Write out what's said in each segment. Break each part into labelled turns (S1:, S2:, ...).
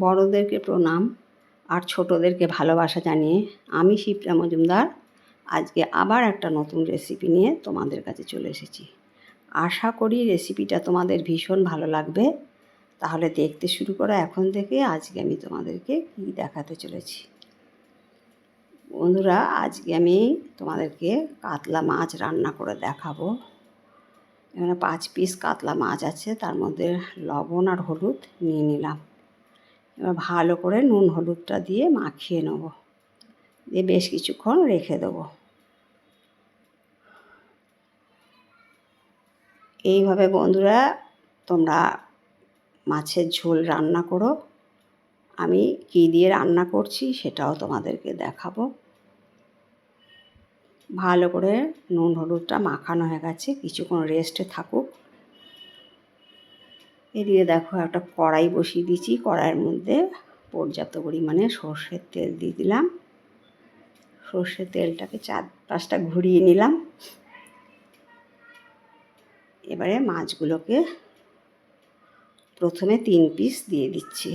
S1: বড়োদেরকে প্রণাম আর ছোটোদেরকে ভালোবাসা জানিয়ে আমি শিপ্রা মজুমদার। আজকে আবার একটা নতুন রেসিপি নিয়ে তোমাদের কাছে চলে এসেছি। আশা করি রেসিপিটা তোমাদের ভীষণ ভালো লাগবে। তাহলে দেখতে শুরু করো এখন থেকে আজকে আমি তোমাদেরকে কী দেখাতে চলেছি। বন্ধুরা, আজকে আমি তোমাদেরকে কাতলা মাছ রান্না করে দেখাবো। এখানে পাঁচ পিস কাতলা মাছ আছে, তার মধ্যে লবণ আর হলুদ নিয়ে নিলাম। এবার ভালো করে নুন হলুদটা দিয়ে মাখিয়ে নেব। দিয়ে বেশ কিছুক্ষণ রেখে দেবো। এইভাবে বন্ধুরা তোমরা মাছের ঝোল রান্না করো। আমি কী দিয়ে রান্না করছি সেটাও তোমাদেরকে দেখাবো। ভালো করে নুন হলুদটা মাখানো হয়ে গেছে, কিছুক্ষণ রেস্টে থাকুক। এদিকে দেখো একটা কড়াই বসিয়ে দিয়েছি। কড়াইয়ের মধ্যে পর্যাপ্ত পরিমাণে সর্ষের তেল দিয়ে দিলাম। সর্ষের তেলটাকে চার পাঁচটা ঘুরিয়ে নিলাম। এবারে মাছগুলোকে প্রথমে তিন পিস দিয়ে দিচ্ছি।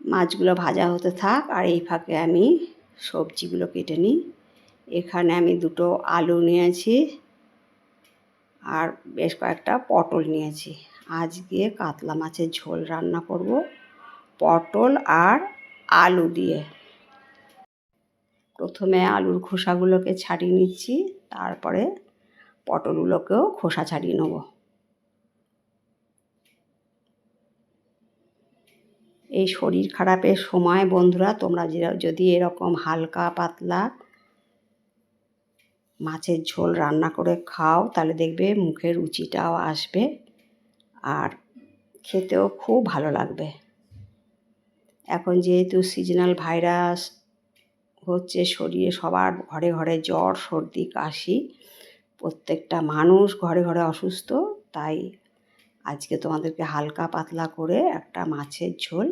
S1: মাছগুলো ভাজা হতে থাক আর এই ফাঁকে আমি সবজিগুলো কেটে নিই। এখানে আমি দুটো আলু নিয়েছি। আর বেশ কয়েকটা পটল নিয়েছি। আজকে কাতলা মাছের ঝোল রান্না করব, পটল আর আলু দিয়ে। প্রথমে আলুর খোসাগুলোকে ছাড়িয়ে নিচ্ছি, তারপরে পটলগুলোকেও খোসা ছাড়িয়ে নেব। এই শরীর খারাপের সময় বন্ধুরা, তোমরা যদি এরকম হালকা পাতলা মাছের ঝোল রান্না করে খাও, তাহলে দেখবে মুখের রুচিটাও আসবে আর খেতেও খুব ভালো লাগবে। এখন যেহেতু সিজনাল ভাইরাস হচ্ছে, শরীরে সবার ঘরে ঘরে জ্বর, সর্দি, কাশি, প্রত্যেকটা মানুষ ঘরে ঘরে অসুস্থ, তাই আজকে তোমাদেরকে হালকা পাতলা করে একটা মাছের ঝোল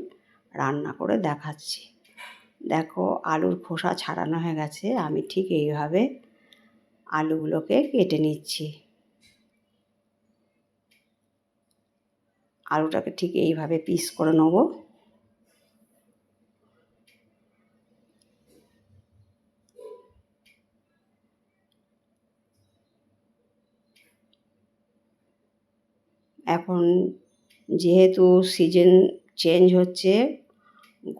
S1: রান্না করে দেখাচ্ছি। দেখো আলুর খোসা ছাড়ানো হয়ে গেছে, আমি ঠিক এইভাবে আলুগুলোকে কেটে নিচ্ছি। আলুটাকে ঠিক এইভাবে পিস করে নেব। এখন যেহেতু সিজন চেঞ্জ হচ্ছে,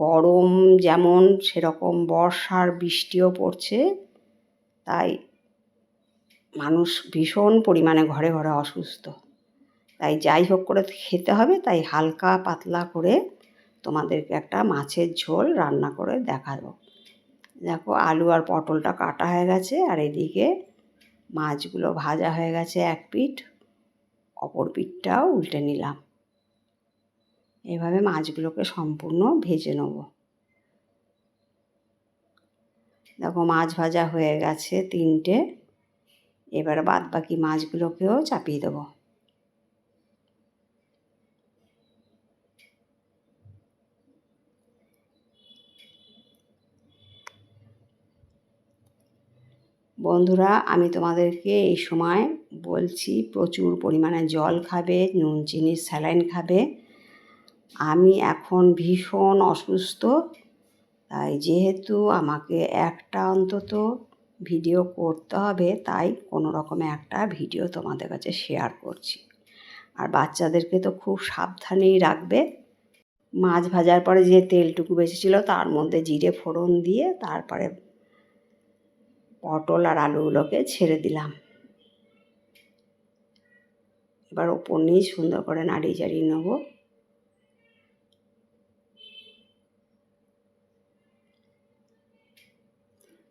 S1: গরম যেমন সেরকম বর্ষার বৃষ্টিও পড়ছে, তাই মানুষ ভীষণ পরিমাণে ঘরে ঘরে অসুস্থ। তাই যাই হোক করে খেতে হবে, তাই হালকা পাতলা করে তোমাদেরকে একটা মাছের ঝোল রান্না করে দেখাবো। দেখো আলু আর পটলটা কাটা হয়ে গেছে, আর এদিকে মাছগুলো ভাজা হয়ে গেছে এক পিঠ, অপর পিঠটাও উল্টে নিলাম। এভাবে মাছগুলোকে সম্পূর্ণ ভেজে নেব। দেখো মাছ ভাজা হয়ে গেছে তিনটে। এবার বাদ বাকি মাছগুলোকেও চাপিয়ে দেবো। বন্ধুরা, আমি তোমাদেরকে এই সময় বলছি প্রচুর পরিমাণে জল খাবে, নুন চিনির স্যালাইন খাবে। আমি এখন ভীষণ অসুস্থ, তাই যেহেতু আমাকে একটা অন্তত ভিডিও করতে হবে, তাই কোনো রকমে একটা ভিডিও তোমাদের কাছে শেয়ার করছি। আর বাচ্চাদেরকে তো খুব সাবধানেই রাখবে। মাছ ভাজার পরে যে তেলটুকু বেঁচেছিলো, তার মধ্যে জিরে ফোড়ন দিয়ে তারপরে পটল আর আলুগুলোকে ছেড়ে দিলাম। এবার ওপর নিয়ে সুন্দর করে নাড়িয়ে চাড়িয়ে নেব।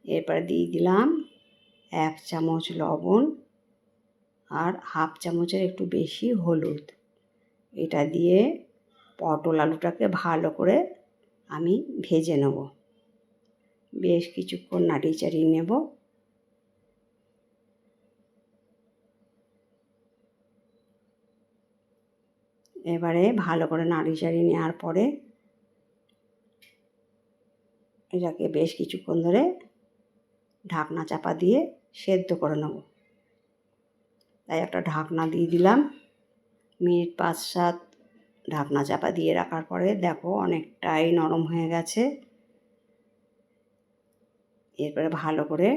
S1: এরপরে দিয়ে দিলাম এক চামচ লবণ আর হাফ চামচের একটু বেশি হলুদ। এটা দিয়ে পটল আলুটাকে ভালো করে আমি ভেজে নেব। বেশ কিছুক্ষণ নাড়িয়ে চাড়িয়ে নেব। এবারে ভালো করে নাড়ি চাড়িয়ে নেওয়ার পরে এটাকে বেশ কিছুক্ষণ ধরে ঢাকনা চাপা দিয়ে সেদ্ধ করে নেব। তাই একটা ঢাকনা দিয়ে দিলাম। মিনিট পাঁচ সাত ঢাকনা চাপা দিয়ে রাখার পরে দেখো অনেকটাই নরম হয়ে গেছে। এরপরে ভালো করে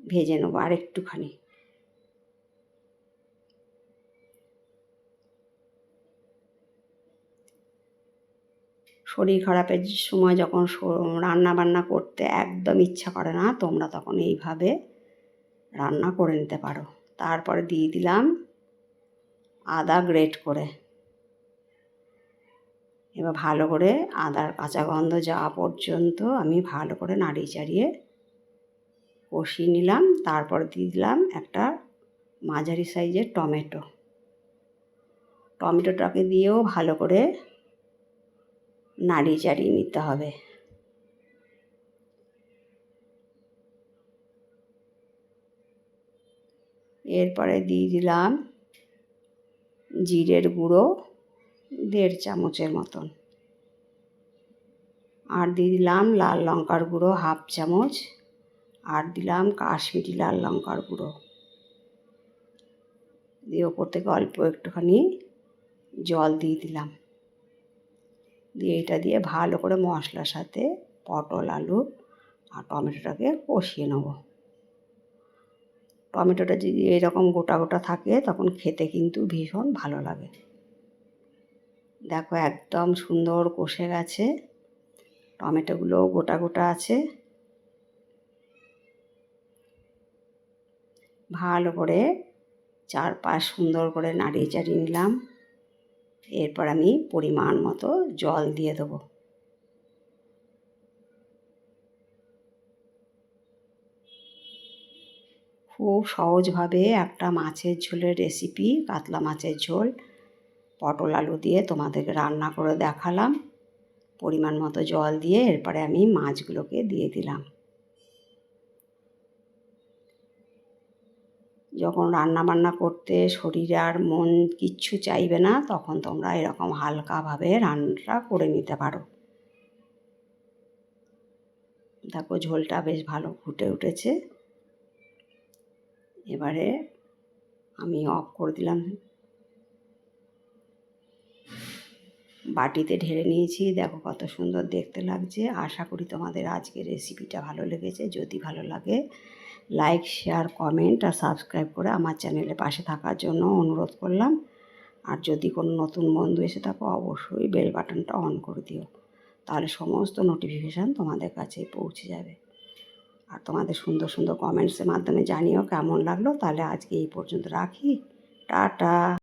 S1: ভেজে নেব আর একটুখানি শরীর খারাপের সময় যখন রান্না বান্না করতে একদম ইচ্ছা করে না, তোমরা তখন এইভাবে রান্না করে নিতে পারো। তারপরে দিয়ে দিলাম আদা গ্রেট করে। এবার ভালো করে আদার কাঁচা গন্ধ যাওয়া পর্যন্ত আমি ভালো করে নাড়িয়ে চাড়িয়ে কষিয়ে নিলাম। তারপর দিয়ে দিলাম একটা মাঝারি সাইজের টমেটো। টমেটোটাকে দিয়েও ভালো করে নাড়িয়ে চাড়িয়ে নিতে হবে। এরপরে দিয়ে দিলাম জিরের গুঁড়ো দেড় চামচের মতন। আর দিয়ে দিলাম লাল লঙ্কার গুঁড়ো হাফ চামচ। আর দিলাম কাশ্মীরি লাল লঙ্কার গুঁড়ো। দিয়ে ওপর থেকে অল্প একটুখানি জল দিয়ে দিলাম। দিয়ে এটা দিয়ে ভালো করে মশলার সাথে পটল, আলু আর টমেটোটাকে কষিয়ে নেব। টমেটোটা যদি এরকম গোটা গোটা থাকে তখন খেতে কিন্তু ভীষণ ভালো লাগে। দেখো একদম সুন্দর কষে গেছে। টমেটোগুলোও গোটা গোটা আছে। ভালো করে চারপাশ সুন্দর করে নাড়িয়ে চাড়িয়ে নিলাম। এরপর আমি পরিমাণ মতো জল দিয়ে দেবো। খুব সহজভাবে একটা মাছের ঝোলের রেসিপি কাতলা মাছের ঝোল, পটল আলু দিয়ে তোমাদেরকে রান্না করে দেখালাম। পরিমাণ মতো জল দিয়ে এরপরে আমি মাছগুলোকে দিয়ে দিলাম। যখন রান্না বান্না করতে শরীরে আর মন কিচ্ছু চাইবে না, তখন তোমরা এরকম হালকাভাবে রান্নাটা করে নিতে পারো। দেখো ঝোলটা বেশ ভালো ফুটে উঠেছে। এবারে আমি অফ করে দিলাম। বাটিতে ঢেলে নিয়েছি। দেখো কত সুন্দর দেখতে লাগছে। আশা করি তোমাদের আজকের রেসিপিটা ভালো লেগেছে। যদি ভালো লাগে লাইক শেয়ার কমেন্ট আর সাবস্ক্রাইব করে আমার চ্যানেলে পাশে থাকার জন্য অনুরোধ করলাম। আর যদি কোনো নতুন বন্ধু এসে থাকো, অবশ্যই বেল বাটনটা অন করে দিও। তাহলে সমস্ত নোটিফিকেশান তোমাদের কাছে পৌঁছে যাবে। আর তোমাদের সুন্দর সুন্দর কমেন্টসের মাধ্যমে জানিও কেমন লাগল। তাহলে আজকে এই পর্যন্ত রাখি। টাটা!